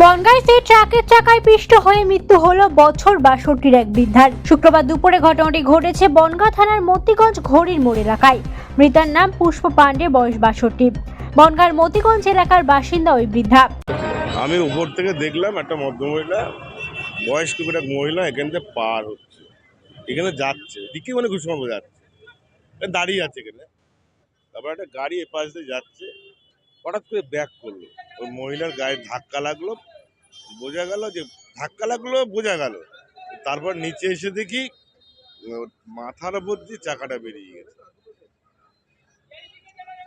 বনগাঁয় ফের ট্রাকের চাকায় পিষ্ট হয়ে মৃত্যু হলো বছর বাষট্টির এক বৃদ্ধার। শুক্রবার দুপুরে ঘটনাটি ঘটেছে বনগাঁ থানার মতিগঞ্জ ঘড়ির মোড় এলাকায়। মৃতার নাম পুষ্প পাণ্ডে, বয়স বাষট্টি। বনগাঁর মতিগঞ্জ এলাকার বাসিন্দা ওই বৃদ্ধা। আমি উপর থেকে দেখলাম একটা ভদ্রমহিলা বয়স্ক একটা মহিলা এখান থেকে পার হচ্ছে। এখানে যাচ্ছে দিকে মানে সম্ভব যাচ্ছে। দাঁড়িয়ে আছে এখানে। তারপর একটা গাড়ি এপাশ দিয়ে যাচ্ছে। হঠাৎ করে ব্যাক করল। ওই মহিলার গায়ে ধাক্কা লাগল, বোঝা গেল যে ধাক্কা লাগল বোঝা গেল। তারপর নিচে এসে দেখি মাথার উপর দিয়ে চাকাটা বেরিয়ে গেছে।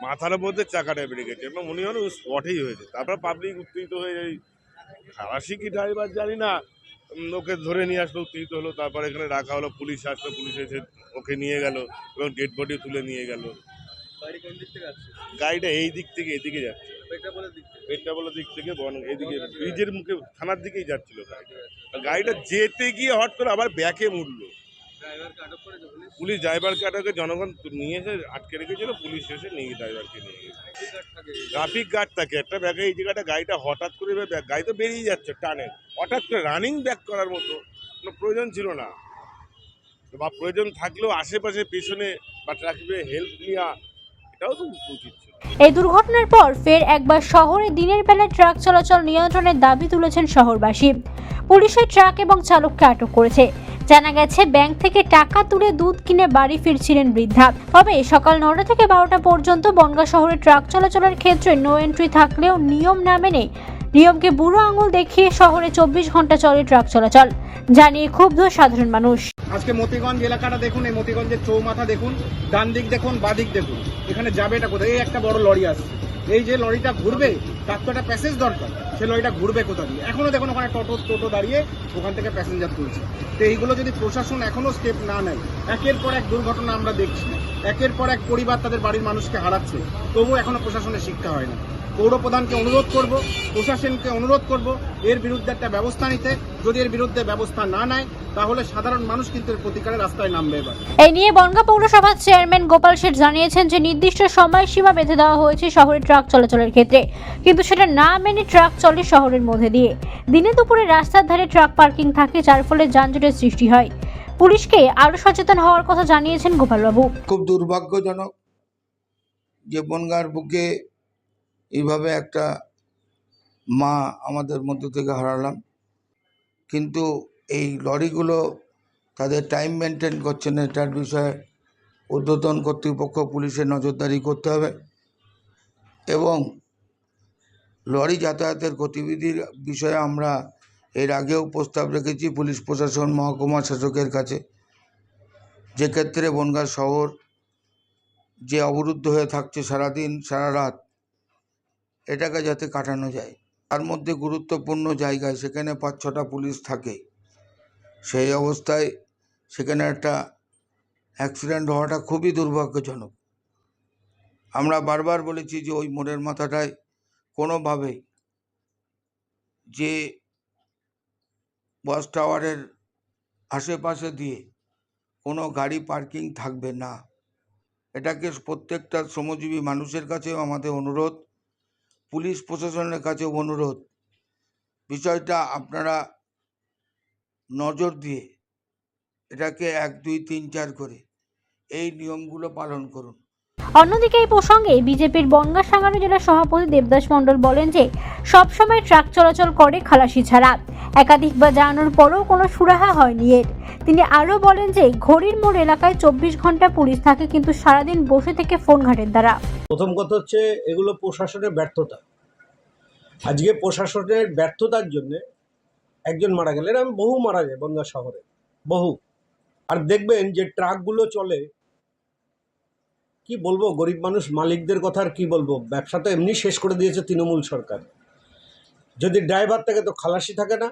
মাথার উপর দিয়ে চাকাটা বেরিয়ে গেছে এবং মনে হলো স্পটেই হয়েছে। তারপর পাবলিক উত্তেজিত হয়ে এই খালাসি কি ড্রাইভার জানি না ওকে ধরে নিয়ে আসলো, উত্তেজিত হলো। তারপর এখানে রাখা হলো, পুলিশ আসলো, পুলিশ এসে ওকে নিয়ে গেল এবং ডেড বডি তুলে নিয়ে গেল। গাড়ি কোন দিক থেকে আসছে? গাড়িটা এই দিক থেকে এদিকে যাচ্ছে। পেট্রাপোলের দিক থেকে? পেট্রাপোলা দিক থেকে বন এদিকে ব্রিজের মুখে থানার দিকেই যাচ্ছিল গাড়িটা গাড়িটা যেতে গিয়ে হট করে আবার ব্যাকে মুড়লো পুলিশ? ড্রাইভারকে আটকে জনগণ নিয়ে এসে আটকে রেখেছিল পুলিশ এসে নিয়ে ড্রাইভারকে নিয়ে গেছে ট্রাফিক গার্ড থাকে একটা ব্যাগে এই জায়গাটা গাড়িটা হঠাৎ করে ব্যাক- গাড়ি তো বেরিয়ে যাচ্ছে টানে। হঠাৎ করে রানিং ব্যাক করার মতো কোনো প্রয়োজন ছিল না। বা প্রয়োজন থাকলেও আশেপাশে পেছনে বা ট্রাফিকে হেল্প নেওয়া এই দুর্ঘটনার পর ফের একবার শহরে দিনের বেলায় ট্রাক চলাচল নিয়ন্ত্রণের দাবি তুলেছেন শহরবাসী। পুলিশের ট্রাক এবং চালককে আটক করেছে। জানা গেছে, ব্যাংক থেকে টাকা তুলে দুধ কিনে বাড়ি ফিরছিলেন বৃদ্ধা। তবে সকাল নটা থেকে বারোটা পর্যন্ত বনগাঁ শহরে ট্রাক চলাচলের ক্ষেত্রে নো এন্ট্রি থাকলেও নিয়ম না মেনে নিয়মকে বুড়ো আঙুল দেখিয়ে শহরে চব্বিশ ঘণ্টা চলে ট্রাক চলাচল, জানিয়ে ক্ষুব্ধ সাধারণ মানুষ। আজকে মতিগঞ্জ এলাকাটা দেখুন, এই মতিগঞ্জের চৌমাথা দেখুন ডান দিক দেখুন, বাদিক দেখুন। এখানে যাবে এটা কোথায়? এই একটা বড় লরি আসছে। এই যে লরিটা ঘুরবে তার তো একটা প্যাসেজ দরকার। সে লরিটা ঘুরবে কোথা দিয়ে? এখনও দেখুন ওখানে টোটো টোটো দাঁড়িয়ে ওখান থেকে প্যাসেঞ্জার তুলছে। তো এইগুলো যদি প্রশাসন এখনও স্টেপ না নেয়, একের পর এক দুর্ঘটনা আমরা দেখছি। একের পর এক পরিবার তাদের বাড়ির মানুষকে হারাচ্ছে। তবুও এখনও প্রশাসনের শিক্ষা হয় না। পৌর প্রধানকে অনুরোধ করব, প্রশাসনকে অনুরোধ করব, এর বিরুদ্ধে একটা ব্যবস্থা নিতে। যদি এর বিরুদ্ধে ব্যবস্থা না নেয়, তাহলে সাধারণ মানুষ কিন্তু এর প্রতিকারে রাস্তায় নামবে এবার। এই নিয়ে বনগাঁ পৌরসভার চেয়ারম্যান গোপাল শেঠ জানিয়েছেন যে নির্দিষ্ট সময়সীমা বেঁধে দেওয়া হয়েছে শহরে ট্রাক চলাচলের ক্ষেত্রে। কিন্তু সেটা না মেনে ট্রাক চলে শহরের মধ্যে দিয়ে। দিনে দুপুরে রাস্তার ধারে ট্রাক পার্কিং থাকে, যার ফলে যানজটের সৃষ্টি হয়। পুলিশকে আরও সচেতন হওয়ার কথা জানিয়েছেন গোপালবাবু। খুব দুর্ভাগ্যজনক যে বনগাঁর বুকে এইভাবে একটা মা আমাদের মধ্য থেকে হারালাম। কিন্তু এই লরিগুলো তাদের টাইম মেনটেন করছে না, এটার বিষয়ে ঊর্ধ্বতন কর্তৃপক্ষ পুলিশের নজরদারি করতে হবে। এবং লরি যাতায়াতের গতিবিধির বিষয়ে আমরা এর আগেও প্রস্তাব রেখেছি পুলিশ প্রশাসন, মহকুমা শাসকের কাছে। যে ক্ষেত্রে বনগাঁ শহর যে অবরুদ্ধ হয়ে থাকছে সারাদিন সারা রাত এটাকে যাতে কাটানো যায়। তার মধ্যে গুরুত্বপূর্ণ জায়গায় সেখানে পাঁচ ছটা পুলিশ থাকে। সেই অবস্থায় সেখানে একটা অ্যাক্সিডেন্ট হওয়াটা খুবই দুর্ভাগ্যজনক। আমরা বারবার বলেছি যে ওই মোড়ের মাথাটায় কোনোভাবেই যে বাস টাওয়ারের আশেপাশে দিয়ে কোনো গাড়ি পার্কিং থাকবে না। এটাকে প্রত্যেকটা শ্রমজীবী মানুষের কাছেও আমাদের অনুরোধ, পুলিশ প্রশাসনের কাছেও অনুরোধ। বিষয়টা আপনারা নজর দিয়ে এটাকে এক, দুই, তিন, চার করে এই নিয়মগুলো পালন করুন। অন্যদিকে এই প্রসঙ্গে বিজেপির বনগাঁ সাঙ্গানো জেলার সভাপতি দেবদাস মণ্ডল বলেন যে, সবসময় ট্রাক চলাচল করে খালাসি ছাড়া। একাধিকবার জানানোর পরেও কোনো সুরাহা হয়নি এর। তিনি আরও বলেন যে, ঘড়ির মোড় এলাকায় চব্বিশ ঘণ্টা পুলিশ থাকে কিন্তু সারাদিন বসে থেকে ফোন ঘাটের দ্বারা। প্রথম কথা হচ্ছে, এগুলো প্রশাসনের ব্যর্থতা। আজকে প্রশাসনের ব্যর্থতার জন্য একজন মারা গেলেন, আমি বহু মারা যায় বনগাঁ শহরে, বহু। আর দেখবেন যে ট্রাকগুলো চলে কি বলব? গরিব মানুষ মালিকদের কথা আর কি বলব? ব্যবসা তো এমনি শেষ করে দিয়েছে তৃণমূল সরকার। যদি ড্রাইভার থাকে তো খালাসি থাকে না,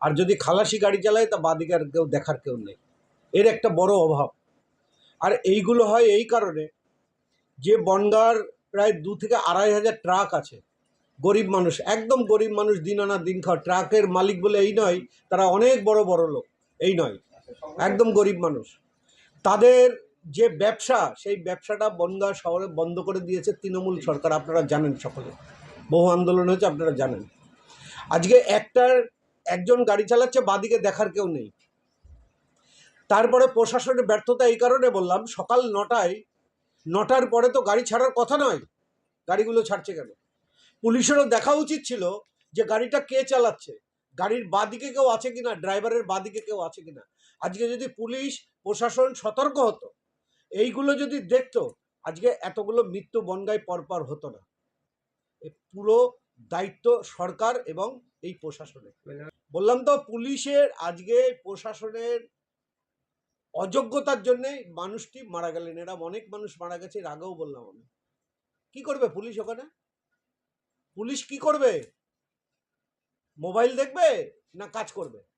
আর যদি খালাসি গাড়ি চালায় তা বাদিকে আর কেউ দেখার কেউ নেই। এর একটা বড় অভাব। আর এইগুলো হয় এই কারণে যে বনগাঁর প্রায় দু থেকে আড়াই হাজার ট্রাক আছে। গরিব মানুষ, একদম গরিব মানুষ দিন আনা দিন খাওয়া। ট্রাকের মালিক বলে এই নয়, তারা অনেক বড় বড় লোক, এই নয়। একদম গরিব মানুষ। তাদের যে ব্যবসা, সেই ব্যবসাটা বনগাঁ শহরে বন্ধ করে দিয়েছে তৃণমূল সরকার। আপনারা জানেন সকলে। বহু আন্দোলন হয়েছে, আপনারা জানেন। আজকে একটার, একজন গাড়ি চালাচ্ছে, বাদিকে দেখার কেউ নেই। তারপরে প্রশাসনের ব্যর্থতা এই কারণে বললাম, সকাল নটায়, নটার পরে তো গাড়ি ছাড়ার কথা নয়। গাড়িগুলো ছাড়ছে কেন? পুলিশেরও দেখা উচিত ছিল যে গাড়িটা কে চালাচ্ছে। গাড়ির বাদিকে কেউ আছে কিনা? ড্রাইভারের বাদিকে কেউ আছে কিনা? আজকে যদি পুলিশ, প্রশাসন সতর্ক হতো এইগুলো যদি দেখতো, আজকে এতগুলো মৃত্যু বনগায় পরপর হতো না। পুরো দায়িত্ব সরকার এবং এই প্রশাসনের। বললাম তো, পুলিশের আজকে প্রশাসনের অযোগ্যতার জন্যে মানুষটি মারা গেলেন। এরা অনেক মানুষ মারা গেছে, এর আগেও বললাম আমি। কি করবে পুলিশ ওখানে? পুলিশ কি করবে? মোবাইল দেখবে না কাজ করবে?